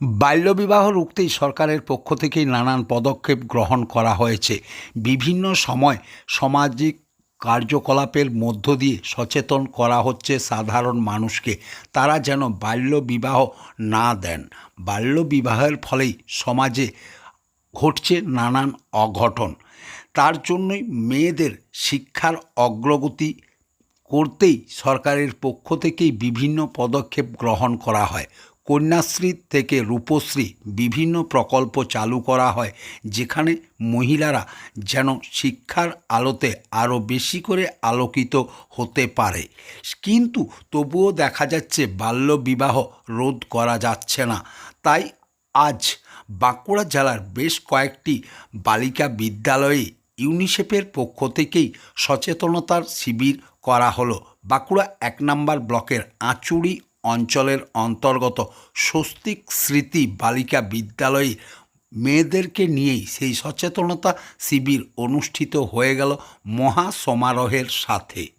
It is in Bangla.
বাল্যবিবাহ রুখতেই সরকারের পক্ষ থেকেই নানান পদক্ষেপ গ্রহণ করা হয়েছে। বিভিন্ন সময় সামাজিক কার্যকলাপের মধ্য দিয়ে সচেতন করা হচ্ছে সাধারণ মানুষকে। তারা যেন বাল্যবিবাহ না দেন। বাল্যবিবাহের ফলেই সমাজে ঘটছে নানান অঘটন। তার জন্যই মেয়েদের শিক্ষার অগ্রগতি করতেই সরকারের পক্ষ থেকেই বিভিন্ন পদক্ষেপ গ্রহণ করা হয়। কন্যাশ্রী থেকে রূপশ্রী বিভিন্ন প্রকল্প চালু করা হয়, যেখানে মহিলারা যেন শিক্ষার আলোতে আরও বেশি করে আলোকিত হতে পারে। কিন্তু তবুও দেখা যাচ্ছে বাল্যবিবাহ রোধ করা যাচ্ছে না। তাই আজ বাঁকুড়া জেলার বেশ কয়েকটি বালিকা বিদ্যালয়ে ইউনিসেফের পক্ষ থেকেই সচেতনতার শিবির করা হলো। বাঁকুড়া এক নম্বর ব্লকের আঁচুড়ি অঞ্চলের অন্তর্গত স্বস্তিক স্মৃতি বালিকা বিদ্যালয়ে মেয়েদেরকে নিয়েই সেই সচেতনতা শিবির অনুষ্ঠিত হয়ে গেল মহা সমারোহের সাথে।